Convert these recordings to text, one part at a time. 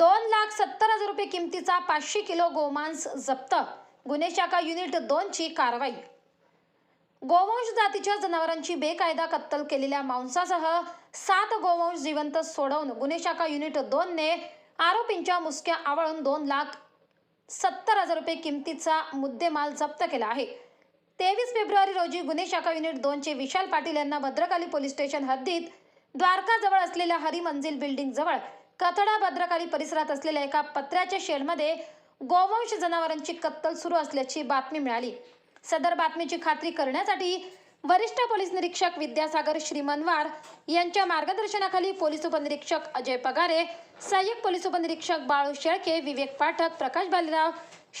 दोन लाख सत्तर हजार रुपये किमतीचा पाचशे किलो गोमांस जप्त. गुन्हे शाखा युनिट दोनची कारवाई. गोवंश जातीच्या जनावरांची बेकायदा कत्तल केलेल्या मांसासह सात गोवंश जिवंत सोडवून गुन्हे शाखा युनिट दोनने आरोपींच्या मुसक्या आवळून दोन लाख सत्तर हजार रुपये किमतीचा मुद्देमाल जप्त केला आहे. तेवीस फेब्रुवारी रोजी गुन्हे शाखा युनिट दोनचे विशाल पाटील यांना भद्रकाली पोलीस स्टेशन हद्दीत द्वारकाजवळ असलेल्या हरिमंजिल बिल्डिंगजवळ जवळ कथडा भद्रकाली परिसरात असलेल्या एका पत्र्याच्या शेडमध्ये गोवंश जनावरांची कत्तल सुरू असल्याची बातमी मिळाली. सदर बातमीची खात्री करण्यासाठी वरिष्ठ पोलीस निरीक्षक विद्यासागर श्रीमनवार यांच्या मार्गदर्शनाखाली पोलीस उपनिरीक्षक अजय पगारे सहाय्यक पोलीस उपनिरीक्षक बाळू शेळके विवेक पाठक प्रकाश बालेराव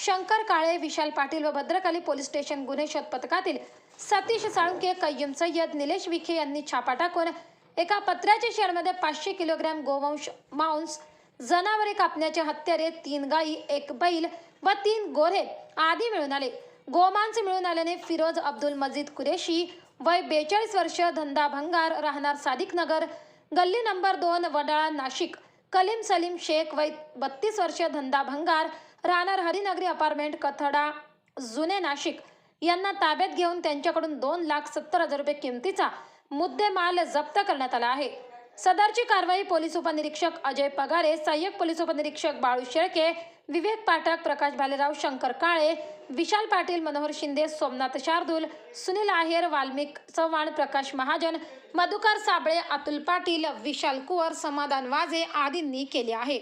शंकर काळे विशाल पाटील व भद्रकाली पोलीस स्टेशन गुन्हे शोध पथकातील सतीश साळुंके कय्यम सय्यद निलेश विखे यांनी छापा टाकून एका पत्र्याच्या शेडमध्ये पाचशे किलोग्रॅम गोवंश मांस जनावरे कापण्याचे हत्यारे तीन गायी एक बैल व तीन गोरे आदी मिळून आले. गोमांस मिळून आल्याने फिरोज अब्दुल मजीद कुरेशी वय बेचाळीस वर्ष धंदा भंगार राहणार सादिक नगर गल्ली नंबर दोन वडाळा नाशिक. कलीम सलीम शेख वय बत्तीस वर्ष धंदा भंगार राहणार हरिनगरी अपार्टमेंट कथडा जुने नाशिक. यांना ताब्यात घेऊन त्यांच्याकडून दोन लाख सत्तर हजार रुपये किमतीचा मुद्देमाल जप्त करण्यात आला आहे. सदरची कारवाई पोलीस उपनिरीक्षक अजय पगारे सहाय्यक पोलीस उपनिरीक्षक बाळू शेळके विवेक पाठक प्रकाश भालेराव शंकर काळे विशाल पाटील मनोहर शिंदे सोमनाथ शार्दूल सुनील आहेर वाल्मिक चव्हाण प्रकाश महाजन मधुकर साबळे अतुल पाटील विशाल कुवर समाधान वाजे आदींनी केले आहे.